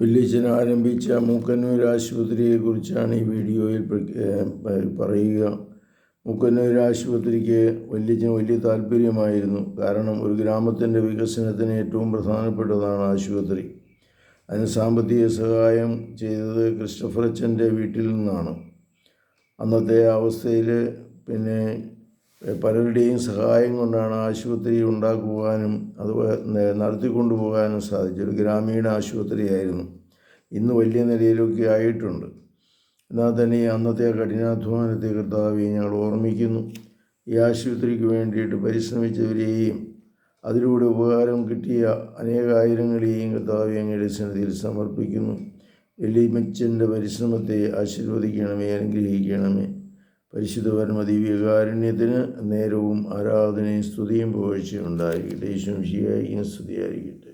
വല്യച്ഛൻ ആരംഭിച്ച മൂക്കന്നൂർ ആശുപത്രിയെക്കുറിച്ചാണ് ഈ വീഡിയോയിൽ പറയുക. മൂക്കന്നൂർ ആശുപത്രിക്ക് വല്യച്ഛന് വലിയ താല്പര്യമായിരുന്നു. കാരണം ഒരു ഗ്രാമത്തിന്റെ വികസനത്തിന് ഏറ്റവും പ്രധാനപ്പെട്ടതാണ് ആശുപത്രി. അതിന് സാമ്പത്തിക സഹായം ചെയ്തത് ക്രിസ്റ്റഫർ അച്ഛന്റെ വീട്ടിൽ നിന്നാണ്. അന്നത്തെ അവസ്ഥയിൽ പിന്നെ പലരുടെയും സഹായം കൊണ്ടാണ് ആശുപത്രി ഉണ്ടാക്കുവാനും അത് നടത്തിക്കൊണ്ടു നടത്തിക്കൊണ്ടുപോകാനും സാധിച്ചു ഒരു ഗ്രാമീണ ആശുപത്രിയായിരുന്നു. ഇന്ന് വലിയ നിലയിലൊക്കെ ആയിട്ടുണ്ട്. എന്നാൽ തന്നെ അന്നത്തെ കഠിനാധ്വാനത്തെ കർത്താവെ ഞങ്ങൾ ഓർമ്മിക്കുന്നു. ഈ ആശുപത്രിക്ക് വേണ്ടിയിട്ട് പരിശ്രമിച്ചവരെയും അതിലൂടെ ഉപകാരം കിട്ടിയ അനേകായിരങ്ങളെയും കർത്താവെ അങ്ങയുടെ സന്നിധിയിൽ സമർപ്പിക്കുന്നു. എലിമച്ചന്റെ പരിശ്രമത്തെ ആശീർവദിക്കണമേ അനുഗ്രഹിക്കണമേ. പരിശുദ്ധ പരമ ദിവ്യകാരുണ്യത്തിന് നേരവും ആരാധനയും സ്തുതിയും പുകഴ്ചയും ഉണ്ടായിരിക്കട്ടെ. യേശും ശിയായിരിക്കും സ്തുതിയായിരിക്കട്ടെ.